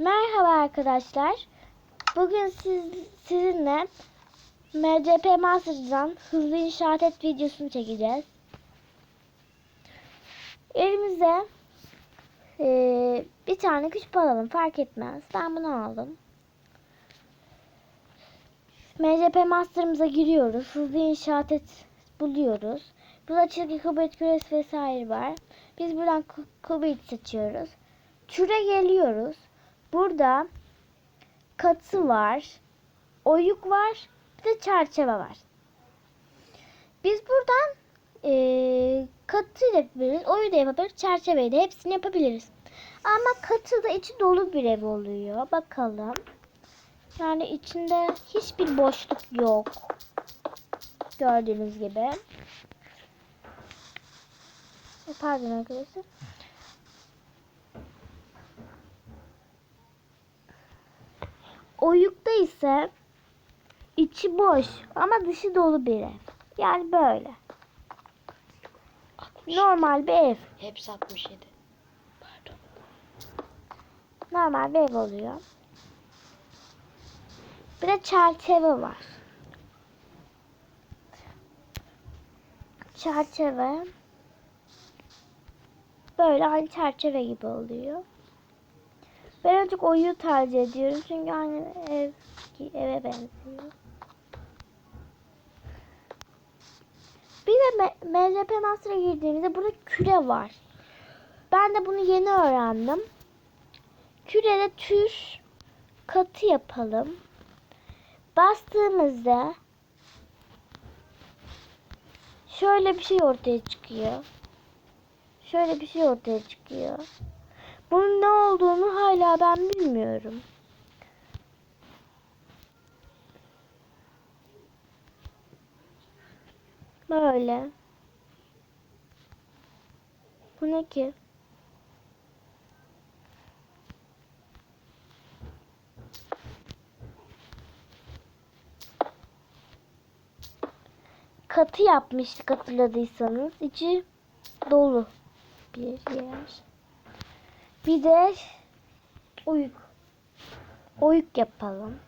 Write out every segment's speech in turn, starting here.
Merhaba arkadaşlar. Bugün siz, sizinle MCP Master'dan hızlı inşaat et videosunu çekeceğiz. Elimize eee, bir tane küçük alalım fark etmez. Ben bunu aldım. MCP Master'ımıza giriyoruz. Hızlı inşaat et buluyoruz. Burada çizgi kubit küresi vesaire var. Biz buradan ku- kubit seçiyoruz. Türe geliyoruz. Burada katı var. Oyuk var. Bir de çerçeve var. Biz buradan eee katı da yapabiliriz. Oyu da yapabiliriz. Çerçeveyi de hepsini yapabiliriz. Ama katı da içi dolu bir ev oluyor. Bakalım. Yani içinde hiçbir boşluk yok. Gördüğünüz gibi. Pardon arkadaşlar. Oyukta ise içi boş ama dışı dolu bir ev. Yani böyle. Normal bir ev. Hepsi 67. Pardon. Normal bir ev oluyor. Bir de çerçeve var. Çerçeve böyle aynı çerçeve gibi oluyor. Ben en çok oyu tercih ediyorum çünkü aynı ev eve benziyor. Bir de M- MLP Master'a girdiğimizde burada küre var. Ben de bunu yeni öğrendim. Kürede tür katı yapalım. Bastığımızda şöyle bir şey ortaya çıkıyor. Şöyle bir şey ortaya çıkıyor. Bunun ne olduğunu hala ben bilmiyorum. Böyle. Bu ne ki? katı yapmıştık hatırladıysanız. İçi dolu bir yer. Bir de oyuk. Oyuk yapalım.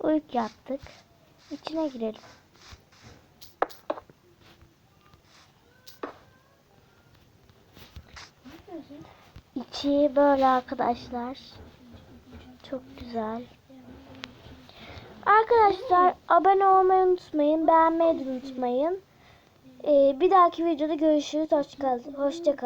Oyuk yaptık. İçine girelim. İçi böyle arkadaşlar. Çok güzel. Arkadaşlar abone olmayı unutmayın. Beğenmeyi unutmayın. Ee, bir dahaki videoda görüşürüz. Hoşçakalın. Hoşçakalın.